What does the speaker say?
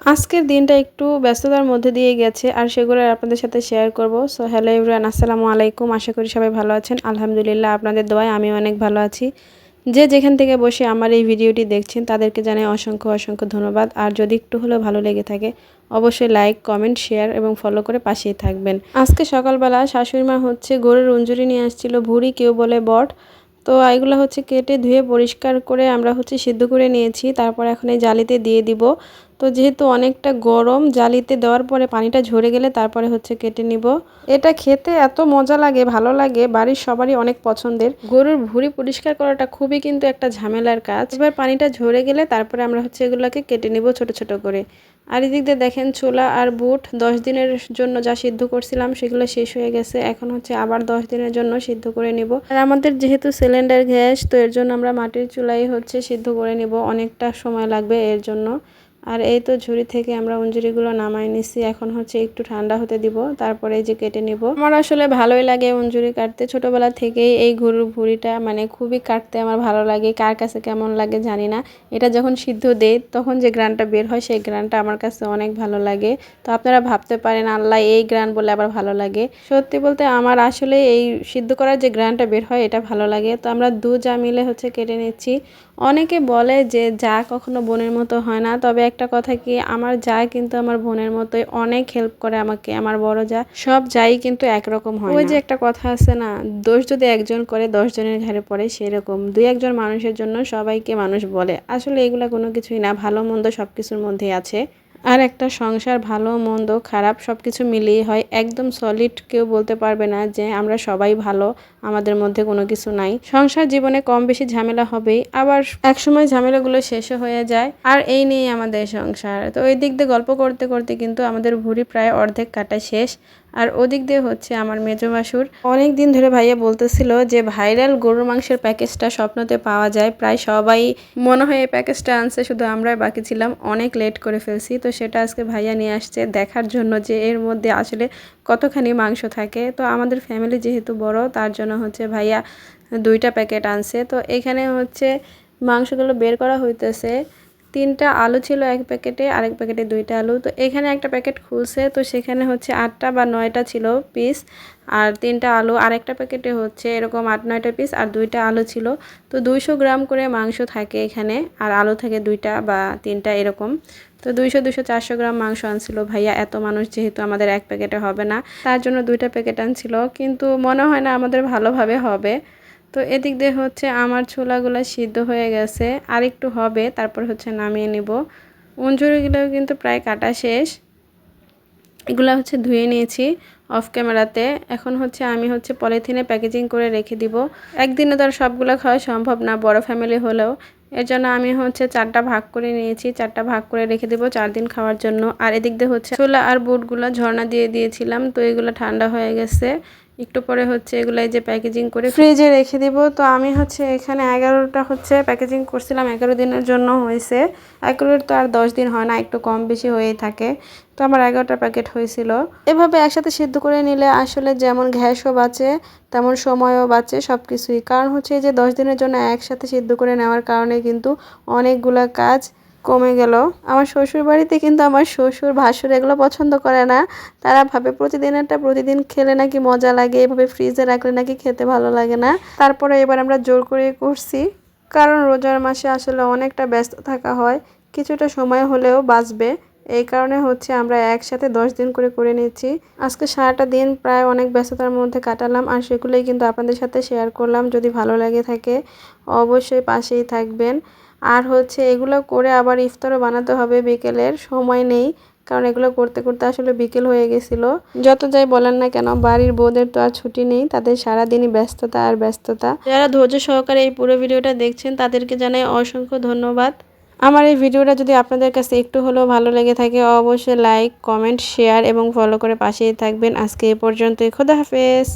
আজকের দিনটা একটু ব্যস্ততার মধ্যে দিয়ে গেছে, আর সেগুলো আপনাদের সাথে শেয়ার করব। সো হ্যালো ইবরান আসসালামু আলাইকুম, আশা করি সবাই ভালো আছেন। আলহামদুলিল্লাহ, আপনাদের দোয়ায় আমি অনেক ভালো আছি। যে যেখান থেকে বসে আমার এই ভিডিওটি দেখছেন, তাদেরকে জানাই অসংখ্য অসংখ্য ধন্যবাদ। আর যদি একটু হলেও ভালো লেগে থাকে, অবশ্যই লাইক কমেন্ট শেয়ার এবং ফলো করে পাশেই থাকবেন। আজকে সকালবেলা শাশুড়ি মা হচ্ছে গরুর উঞ্জুরি নিয়ে আসছিল, ভুড়ি কেউ বলে বট। তো এগুলো হচ্ছে কেটে ধুয়ে পরিষ্কার করে আমরা হচ্ছে সিদ্ধ করে নিয়েছি, তারপর এখন এই জালিতে দিয়ে দিব। তো যেহেতু অনেকটা গরম, জালিতে দেওয়ার পরে পানিটা ঝরে গেলে তারপরে হচ্ছে কেটে নিব। এটা খেতে এত মজা লাগে, ভালো লাগে, বাড়ির সবারই অনেক পছন্দের। গরুর ভুঁড়ি পরিষ্কার করাটা খুবই কিন্তু একটা ঝামেলার কাজ। এবার পানিটা ঝরে গেলে তারপরে আমরা হচ্ছে এগুলোকে কেটে নিব ছোট ছোট করে। আর এদিক দিয়ে দেখেন ছোলা আর বুট, দশ দিনের জন্য যা সিদ্ধ করছিলাম সেগুলো শেষ হয়ে গেছে। এখন হচ্ছে আবার দশ দিনের জন্য সিদ্ধ করে নিব। আর আমাদের যেহেতু সিলিন্ডার গ্যাস, তো এর জন্য আমরা মাটির চুলাই হচ্ছে সিদ্ধ করে নিব। অনেকটা সময় লাগবে এর জন্য। আর এই তো ঝুড়ি থেকে আমরা অঞ্জুরিগুলো নামাই নিছি। এখন হচ্ছে একটু ঠান্ডা হতে দিব, তারপরে যে কেটে নিব। আমার আসলে ভালোই লাগে অঞ্জুরি কাটতে। ছোটবেলা থেকেই এই গরুর ভুড়িটা মানে খুবই কাটতে আমার ভালো লাগে। কার কাছে কেমন লাগে জানি না। এটা যখন সিদ্ধ দেয় তখন যে গ্রানটা বের হয়, সেই গ্রানটা আমার কাছে অনেক ভালো লাগে। তো আপনারা ভাবতে পারেন, আল্লাহ এই গ্রান বলে আবার ভালো লাগে। সত্যি বলতে আমার আসলে এই সিদ্ধ করার যে গ্রানটা বের হয়, এটা ভালো লাগে। তো আমরা দু যা মিলে হচ্ছে কেটে নিচ্ছি। অনেকে বলে যে যা কখনো বোনের মতো হয় না, তবে একটা কথা কি আমার যা কিন্তু আমার বোনের মতোই অনেক হেল্প করে আমাকে আমার বড় যা সব যাই কিন্তু একরকম হয় ওই যে একটা কথা আছে না দোষ যদি একজন করে দশ জনের ঘাড়ে পড়ে সেরকম। দুই একজন মানুষের জন্য সবাইকে মানুষ বলে। আসলে এগুলা কোনো কিছুই না ভালো মন্দ সব কিছুর মধ্যেই আছে। আর একটা সংসার ভালো, মন্দ, খারাপ সব কিছু মিলিয়ে হয়। একদম সলিড কেউ বলতে পারবে না যে আমরা সবাই ভালো, আমাদের মধ্যে কোনো কিছু নাই। সংসার জীবনে কম বেশি ঝামেলা হবেই। আবার একসময় ঝামেলাগুলো শেষও হয়ে যায়। আর এই নিয়েই আমাদের সংসার। তো ওই দিক দিয়ে গল্প করতে করতে কিন্তু আমাদের ভুড়ি প্রায় অর্ধেক কাটা শেষ। আর ওদিক দিয়ে হচ্ছে আমার মেজো মাসুর। অনেক দিন ধরে ভাইয়া বলতেছিল যে ভাইরাল গরুর মাংসের প্যাকেজটা স্বপ্নতে পাওয়া যায়। প্রায় সবাই মনে হয় এই প্যাকেজটা আনছে, শুধু আমরাই বাকি ছিলাম। অনেক লেট করে ফেলছি। তো সেটা আজকে ভাইয়া নিয়ে আসছে দেখার জন্য যে এর মধ্যে আসলে কতখানি মাংস থাকে। তো আমাদের ফ্যামিলি যেহেতু বড়, তার জন্য হচ্ছে ভাইয়া দুইটা প্যাকেট আনছে। তো এখানে হচ্ছে মাংসগুলো বের করা হইতেছে। তিনটা আলু ছিল, এক প্যাকেটে, আরেক প্যাকেটে দুইটা আলু। তো এখানে একটা প্যাকেট খুলছে, তো সেখানে হচ্ছে আটটা বা নয়টা ছিল পিস আর তিনটা আলু, আরেকটা প্যাকেটে হচ্ছে এরকম আট, নয়টা পিস আর দুইটা আলু ছিল। তো দুইশো গ্রাম করে মাংস থাকে এখানে, আর আলু থাকে দুইটা বা তিনটা এরকম। তো দুইশো দুশো চারশো গ্রাম মাংস আনছিল। ভাইয়া, এত মানুষ যেহেতু আমাদের এক প্যাকেটে হবে না, তার জন্য দুইটা প্যাকেট আনছিল। কিন্তু মনে হয় না আমাদের ভালোভাবে হবে। তো এদিক দিয়ে হচ্ছে আমার ছোলাগুলো সিদ্ধ হয়ে গেছে। আর একটু হবে, তারপর হচ্ছে নামিয়ে নিব। উঞ্জুরিগুলোও কিন্তু প্রায় কাটা শেষ। এগুলো হচ্ছে ধুয়ে নিয়েছি অফ ক্যামেরাতে এখন হচ্ছে আমি হচ্ছে পলিথিনে প্যাকেজিং করে রেখে দিব। একদিনে তো আর সবগুলো খাওয়া সম্ভব না, বড় ফ্যামিলি হলেও। এর জন্য আমি হচ্ছে চারটা ভাগ করে নিয়েছি, চারটা ভাগ করে রেখে দেবো চার দিন খাওয়ার জন্য। আর এদিক দিয়ে হচ্ছে ছোলা আর বুটগুলো ঝর্ণা দিয়ে দিয়েছিলাম, তো এগুলো ঠান্ডা হয়ে গেছে। একটু পরে হচ্ছে এগুলাই যে প্যাকেজিং করে ফ্রিজে রেখে দিব। তো আমি হচ্ছে এখানে এগারোটা হচ্ছে প্যাকেজিং করছিলাম, এগারো দিনের জন্য হয়েছে। এগারোর তো আর দশ দিন হয় না, একটু কম বেশি হয়েই থাকে। তো আমার এগারোটা প্যাকেট হয়েছিল। এভাবে একসাথে সিদ্ধ করে নিলে আসলে যেমন গ্যাসও বাঁচে, তেমন সময়ও বাঁচে সব কিছুই কারণ হচ্ছে যে দশ দিনের জন্য একসাথে সিদ্ধ করে নেওয়ার কারণে কিন্তু অনেকগুলো কাজ কমে গেল। আমার শ্বশুর বাড়িতে কিন্তু আমার শ্বশুর ভাসুর এগুলো পছন্দ করে না। তারা ভাবে প্রতিদিন একটা প্রতিদিন খেলে নাকি মজা লাগে, এভাবে ফ্রিজে রাখলে নাকি খেতে ভালো লাগে না। তারপরে এবার আমরা জোর করে করছি। কারণ রোজার মাসে আসলে অনেকটা ব্যস্ত থাকা হয়, কিছুটা সময় হলেও বাঁচবে। এই কারণে হচ্ছে আমরা একসাথে দশ দিন করে করে নিচ্ছি। আজকে সারাটা দিন প্রায় অনেক ব্যস্ততার মধ্যে কাটালাম আর সেগুলোই কিন্তু আপনাদের সাথে শেয়ার করলাম। যদি ভালো লাগে থাকে অবশ্যই পাশেই থাকবেন। আর হচ্ছে এগুলো করে আবার ইফতারও বানাতে হবে বিকেলের, সময় নেই। কারণ এগুলো করতে করতে আসলে বিকেল হয়ে গেছিল। যত যাই বলেন না কেন, বাড়ির বউদের তো আর ছুটি নেই, তাদের সারাদিনই ব্যস্ততা আর ব্যস্ততা। যারা ধৈর্য সহকারে এই পুরো ভিডিওটা দেখছেন, তাদেরকে জানাই অসংখ্য ধন্যবাদ। আমার এই ভিডিওটা যদি আপনাদের কাছে একটু হলেও ভালো লেগে থাকে, অবশ্যই লাইক কমেন্ট শেয়ার এবং ফলো করে পাশেই থাকবেন। আজকে এ পর্যন্তই। খোদা হাফেজ।